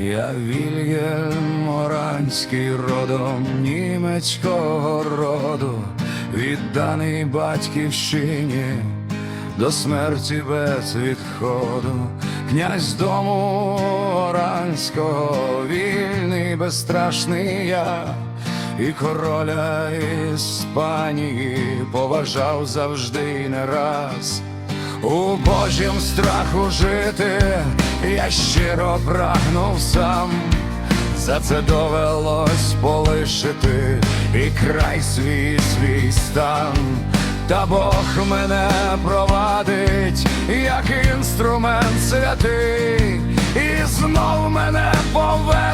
Я Вільгельм Оранський родом німецького роду, відданий батьківщині до смерті без відходу, князь дому Оранського, вільний, безстрашний я, і короля Іспанії поважав завжди не раз. У Божім страху жити я щиро прагнув сам, за це довелось полишити і край свій свій стан, та Бог мене провадить, як інструмент святий, і знов мене поверне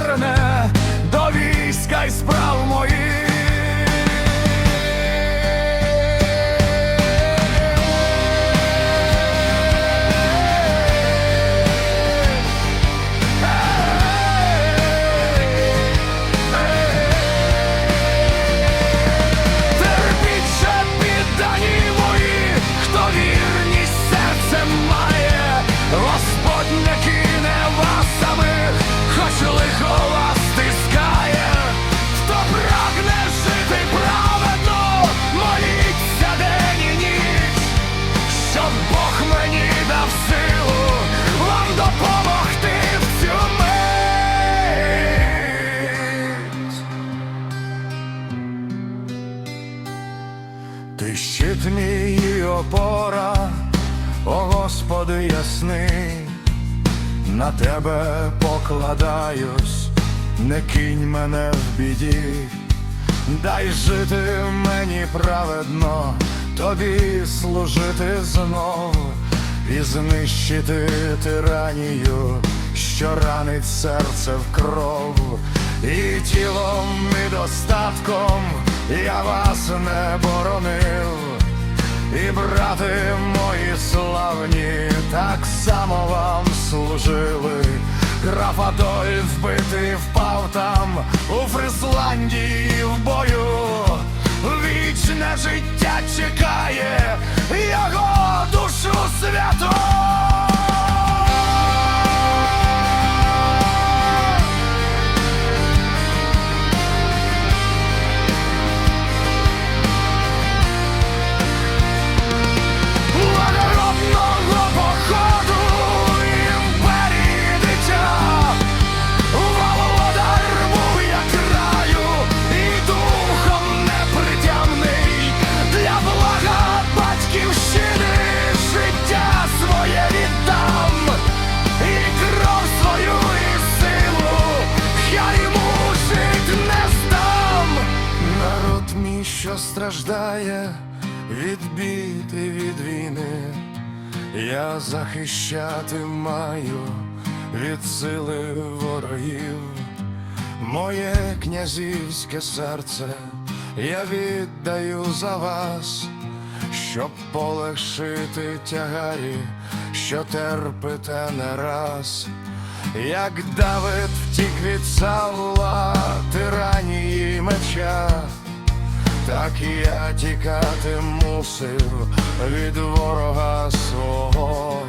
тебе покладаюсь, не кинь мене в біді, дай жити мені праведно, тобі служити знов. І знищити тиранію, що ранить серце в кров, і тілом, і достатком я вас не боронив. І брати мої славні так само вам служили. Граф Адольф битий впав там у Фрисландії в бою. Вічне життя чекає його душу святу. Страждає, відбитий від війни, я захищати маю від сили ворогів, моє князівське серце я віддаю за вас, щоб полегшити тягарі, що терпите не раз. Як Давид втік від Саула, тиранії меча, так я тікати мусив від ворога свого,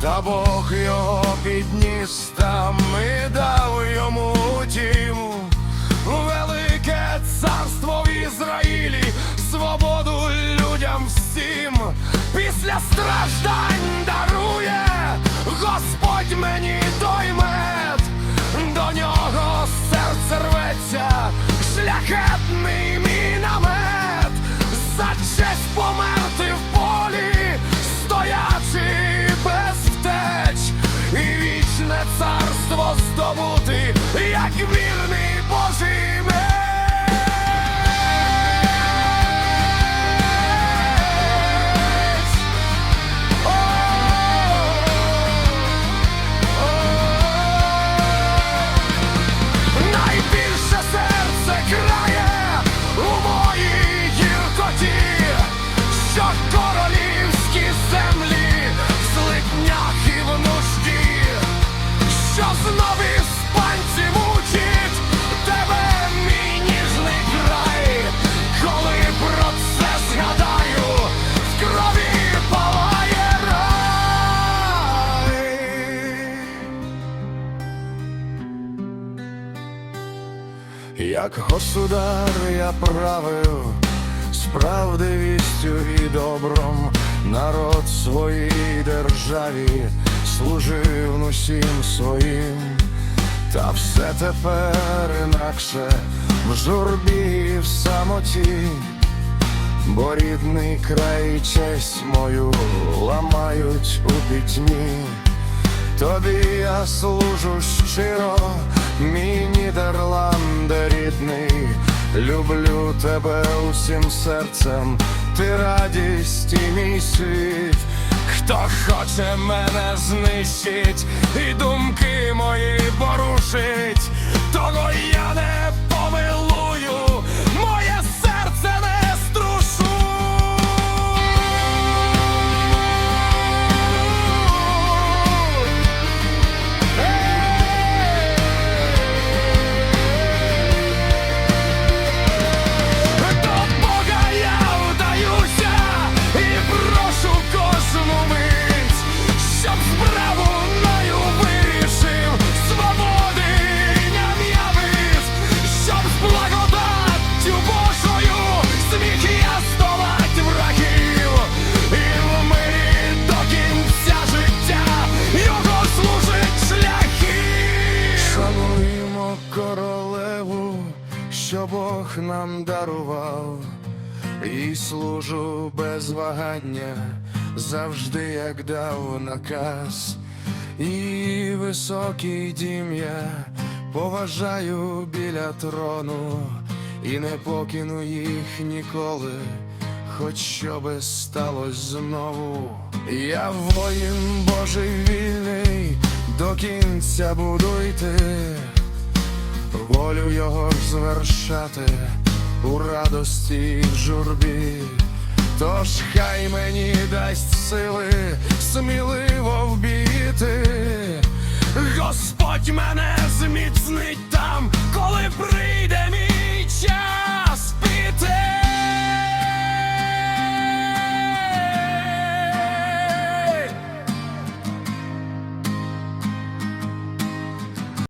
та Бог його підніс там і дав йому тіму велике царство в Ізраїлі, свободу людям всім, після страждань дарує Господь мені Як государ я правив, справдивістю і добром. Народ своїй державі служив усім своїм, та все тепер інакше в журбі і в самоті, бо рідний край честь мою ламають у пітьмі. Тобі я служу щиро, мій Нідерланде рідний, люблю тебе усім серцем, ти радість і мій світ. Хто хоче мене знищить і думки мої порушить, того я не помилую, що Бог нам дарував, і служу без вагання, завжди як дав наказ, і високий дім я поважаю біля трону, і не покину їх ніколи. Хоч що би сталося знову, я воїн Божий вільний, до кінця буду йти, волю його звершати у радості і в журбі. Тож хай мені дасть сили сміливо вбіти, Господь мене зміцнить